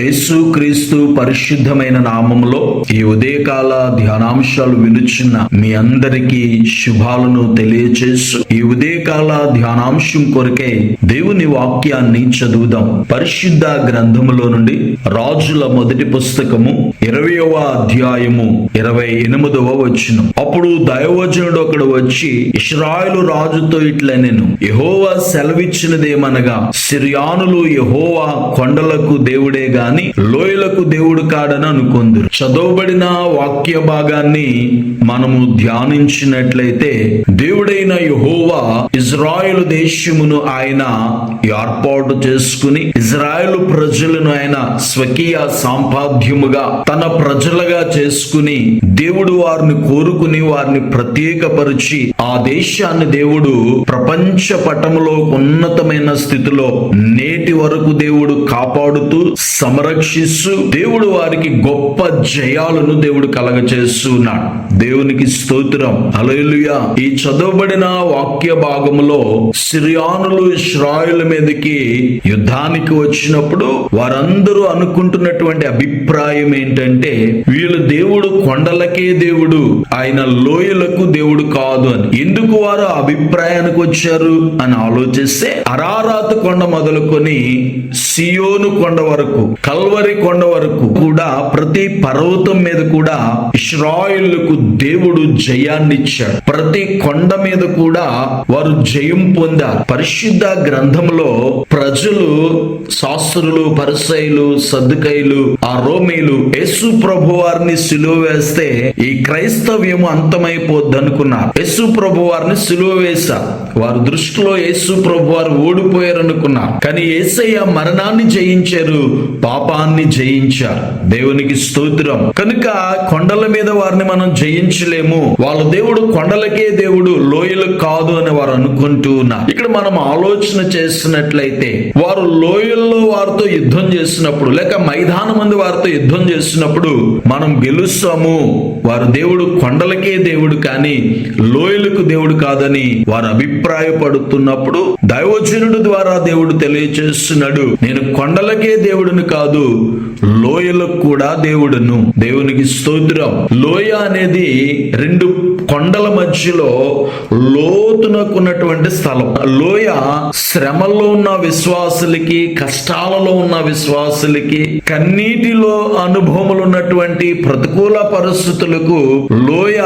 యేసుక్రీస్తు పరిశుద్ధమైన నామములో ఈ ఉదయకాల ధ్యానాంశాలు వినుచున్న మీ అందరికీ శుభాలను తెలియచేస్తూ ఈ ఉదయకాల ధ్యానాంశం కొరకై దేవుని వాక్యాన్ని చదువుదాం. పరిశుద్ధ గ్రంథములో నుండి రాజుల మొదటి పుస్తకము ఇరవయవ అధ్యాయము ఇరవై ఎనిమిదవ వచ్చిన అప్పుడు దైవజనుడు ఒకడు వచ్చి ఇస్రాయలు రాజుతో ఇట్లా నేను. యహోవా సెలవిచ్చినదేమనగా సిరియానులు యహోవా కొండలకు దేవుడేగా గాని లోయలకు దేవుడు కాడని అనుకుందరు. చదవబడిన వాక్య భాగాన్ని మనము ధ్యానించినట్లయితే దేవుడైన యహోవా ఇజ్రాయెల్ దేశమును ఆయన ఏర్పాటు చేసుకుని ఇజ్రాయెల్ ప్రజలను ఆయన స్వకీయ సాంపాద్యముగా తన ప్రజలుగా చేసుకుని దేవుడు వారిని కోరుకుని వారిని ప్రత్యేకపరిచి ఆ దేశాన్ని దేవుడు ప్రపంచ పటములో ఉన్నతమైన స్థితిలో నేటి వరకు దేవుడు కాపాడుతూ సంరక్షిస్తూ దేవుడు వారికి గొప్ప జయాలను దేవుడు కలగచేస్తున్నాడు. దేవునికి స్తోత్రం. అలలుయా ఈ చదవబడిన వాక్య భాగములో సిరియానులు ఇస్రాయుల మీదకి యుద్ధానికి వచ్చినప్పుడు వారందరూ అనుకుంటున్నటువంటి అభిప్రాయం ఏంటంటే వీళ్ళు దేవుడు కొండలకే దేవుడు ఆయన లోయలకు దేవుడు కాదు అని. ఎందుకు వారు ఆ అభిప్రాయానికి వచ్చారు అని ఆలోచిస్తే అరారాత్ కొండ మొదలుకొని సియోను కొండ వరకు కల్వరి కొండ వరకు కూడా ప్రతి పర్వతం మీద కూడా ఇస్రాయిల్కు దేవుడు జయాన్ని ఇచ్చాడు ప్రతి కొండ మీద కూడా వారు జయం పొందారు. పరిశుద్ధ గ్రంథంలో ప్రజలు శాస్త్రులు పరిసైలు సద్దుకైలు ఆ రోమీలు యేసు ప్రభు వారిని సిలువ వేస్తే ఈ క్రైస్తవ్యం అంతమైపోద్ది అనుకున్నారు. యేసు ప్రభు వారిని సిలువ వేశా. వారి దృష్టిలో యేసు ప్రభు వారు ఓడిపోయారు అనుకున్నారు కానీ యేసయ్య మరణాన్ని జయించారు. పాపాన్ని జయించారు. దేవునికి స్తోత్రం. కనుక కొండల మీద వారిని మనం జయించలేము. వాళ్ళ దేవుడు కొండలకే దేవుడు లోయలు కాదు అని వారు అనుకుంటూ ఉన్నారు. ఇక్కడ మనం ఆలోచన చేస్తున్నట్లయితే వారు లోయల్లో వారితో యుద్ధం చేసినప్పుడు లేక మైదానం మంది వారితో యుద్ధం చేసినప్పుడు మనం గెలుస్తాము. వారు దేవుడు కొండలకే దేవుడు కానీ లోయలకు దేవుడు కాదని వారు అభిప్రాయపడుతున్నప్పుడు దైవజనుడు ద్వారా దేవుడు తెలియచేస్తున్నాడు. నేను కొండలకే దేవుడిని కాదు లోయలకు కూడా దేవుడును. దేవునికి స్తోత్రం. లోయ అనేది రెండు కొండల మధ్యలో లోతునకున్నటువంటి స్థలం. లోయ శ్రమల్లో ఉన్న విశ్వాసులకి కష్టాలలో ఉన్న విశ్వాసులకి కన్నీటిలో అనుభవములు ఉన్నటువంటి ప్రతికూల పరిస్థితులకు లోయ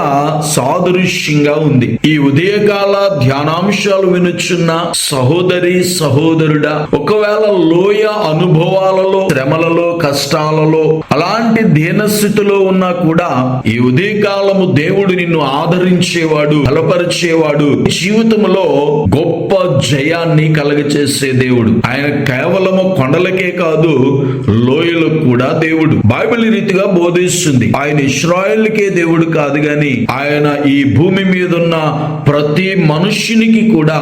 సాదృశ్యంగా ఉంది. ఈ ఉదయకాల ధ్యానాంశాలు వినుచున్న సహోదరి సహోదరుడా ఒకవేళ లోయ అనుభవాలలో శ్రమలలో కష్టాలలో అలాంటి దీనస్థితిలో ఉన్నా కూడా ఈ ఉదయకాలము దేవుడు నిన్ను ఆదరించేవాడు బలపరిచేవాడు. జీవితంలో గొప్ప జయాన్ని కలగచేసే దేవుడు. ఆయన కేవలము కొండలకే కాదు లోయలకు కూడా దేవుడు. బైబిల్ రీతిగా బోధిస్తుంది. ఆయన ఇస్రాయల్కే దేవుడు కాదు గాని ఆయన ఈ భూమి మీద ఉన్న ప్రతి మనుష్యునికి కూడా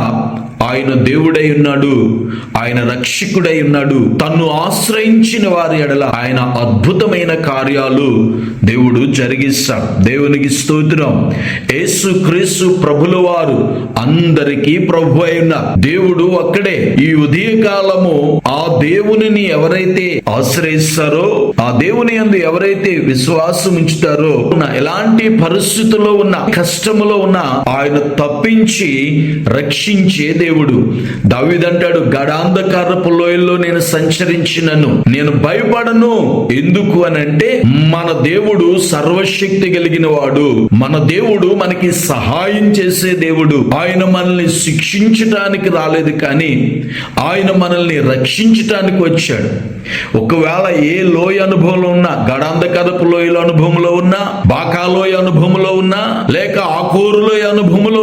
ఆయన దేవుడై ఉన్నాడు. ఆయన రక్షకుడై ఉన్నాడు. తన్ను ఆశ్రయించిన వారి ఎడల ఆయన అద్భుతమైన కార్యాలు దేవుడు జరిగిస్తాడు. దేవునికి స్తోత్రం. యేసు క్రీస్తు ప్రభుల వారు అందరికీ ప్రభు అయిన దేవుడు అక్కడే ఈ ఉదయకాలము ఆ దేవునిని ఎవరైతే ఆశ్రయిస్తారో ఆ దేవుని అందు ఎవరైతే విశ్వాసం ఉంచుతారో ఉన్న ఎలాంటి పరిస్థితుల్లో ఉన్న కష్టములో ఉన్న ఆయన తప్పించి రక్షించే దేవుడు దావిదంటాడు గడాంధకారపు లోయల్లో నేను సంచరించినను. నేను భయపడను. ఎందుకు అని అంటే మన దేవుడు సర్వశక్తి కలిగిన వాడు. మన దేవుడు మనకి సహాయం చేసే దేవుడు. ఆయన మనల్ని శిక్షించటానికి రాలేదు కానీ ఆయన మనల్ని రక్షించటానికి వచ్చాడు. ఒకవేళ ఏ లోయ అనుభవంలో ఉన్నా గడాంధకారపు లోయల అనుభవంలో ఉన్నా బాకాలోయ అనుభవంలో ఉన్నా లేక ఆకూరులోయ అనుభవంలో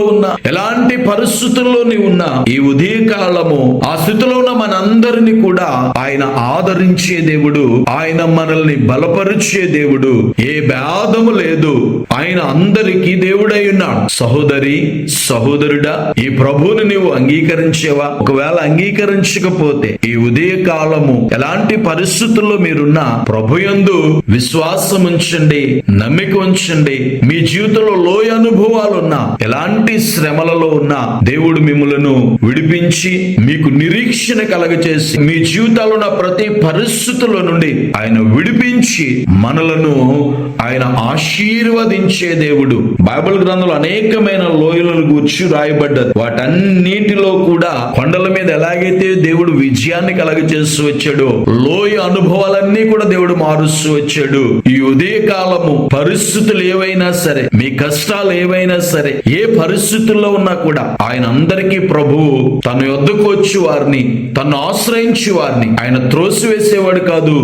పరిస్థితుల్లో నీవు ఉన్న ఈ ఉదయకాలము ఆ స్థితిలో ఉన్న మనందరినీ కూడా ఆయన ఆదరించే దేవుడు ఆయన మనల్ని బలపరిచే దేవుడు. ఏ భేదము లేదు ఆయన అందరికీ దేవుడై ఉన్నాడు. సహోదరి సహోదరుడా ఈ ప్రభువుని నీవు అంగీకరించేవా? ఒకవేళ అంగీకరించకపోతే ఈ ఉదయ కాలము ఎలాంటి పరిస్థితుల్లో మీరున్నా ప్రభు యందు విశ్వాసం ఉంచండి నమ్మిక ఉంచండి. మీ జీవితంలో లోయ అనుభవాలు ఉన్నా ఎలాంటి శ్రమలలో ఉన్నా దేవుడు మిమ్మలను విడిపించి మీకు నిరీక్షణ కలగచేసి మీ జీవితాల్లో ఉన్న ప్రతి పరిస్థితుల నుండి ఆయన విడిపించి మనలను ఆయన ఆశీర్వదించే దేవుడు. బైబిల్ గ్రంథంలో అనేక అనేకమైన లోయలను గూర్చి రాయబడ్డది. వాటన్నిటిలో కూడా కొండల మీద ఎలాగైతే దేవుడు విజయాన్ని కలగ చేస్తూ వచ్చాడో లోయ అనుభవాలన్నీ కూడా దేవుడు మారుస్తూ వచ్చాడు. ఈ ఉదయ కాలము పరిస్థితులు ఏవైనా సరే మీ కష్టాలు ఏవైనా సరే ఏ పరిస్థితుల్లో ఉన్నా కూడా ఆయన అందరికీ ప్రభువు తన యొద్దకు వచ్చి వారిని తను ఆశ్రయించి వారిని ఆయన త్రోసివేసేవాడు కాదు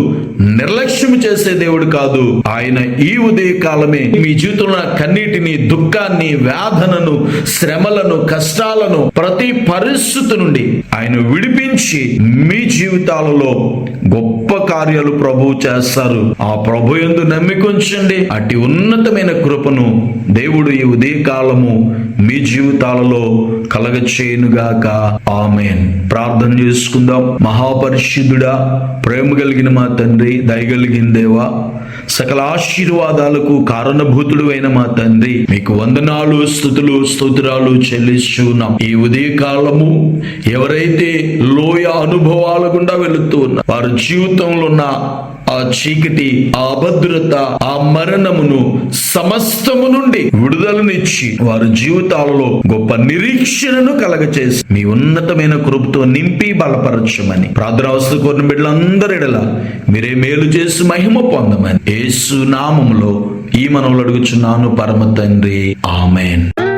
నిర్లక్ష్యం చేసే దేవుడు కాదు. ఆయన ఈ ఉదయ కాలమే మీ జీవితంలో కన్నీటిని దుఃఖాన్ని వేదనను శ్రమలను కష్టాలను ప్రతి పరిస్థితి నుండి ఆయన విడిపించి మీ జీవితాలలో గొప్ప కార్యాలు ప్రభువు చేస్తారు. ఆ ప్రభు ఎందు నమ్మికొంచండి. అటు ఉన్నతమైన కృపను దేవుడు ఈ ఉదయకాలము మీ జీవితాలలో కలగచేయునుగాక. ఆమెన్. ప్రార్థన చేసుకుందాం. మహాపరిశుద్ధుడా ప్రేమ కలిగిన మా తండ్రి దయగలిగిన దేవా సకల ఆశీర్వాదాలకు కారణభూతుడు అయిన మా తండ్రి మీకు వందనాలు స్థుతులు స్తోత్రాలు చెల్లిస్తున్నాం ఈ ఉదయ కాలము ఎవరైతే లోయ అనుభవాల గుండా వెళుతూ ఉన్నారు వారి జీవితంలో ఉన్న ఆ చీకటి ఆ అభద్రత ఆ మరణమును సమస్తము నుండి విడుదలనిచ్చి వారి జీవితాలలో గొప్ప నిరీక్షణను కలగచేసి మీ ఉన్నతమైన కృపతో నింపి బలపరచమని. ప్రార్థనావస్థ కోరిన బిడ్డలందరి ఎడల మీరే మేలు చేసి మహిమ పొందమని. యేసు నామములో ఈ మనవులు అడుగుచున్నాను పరమ తండ్రి. ఆమెన్.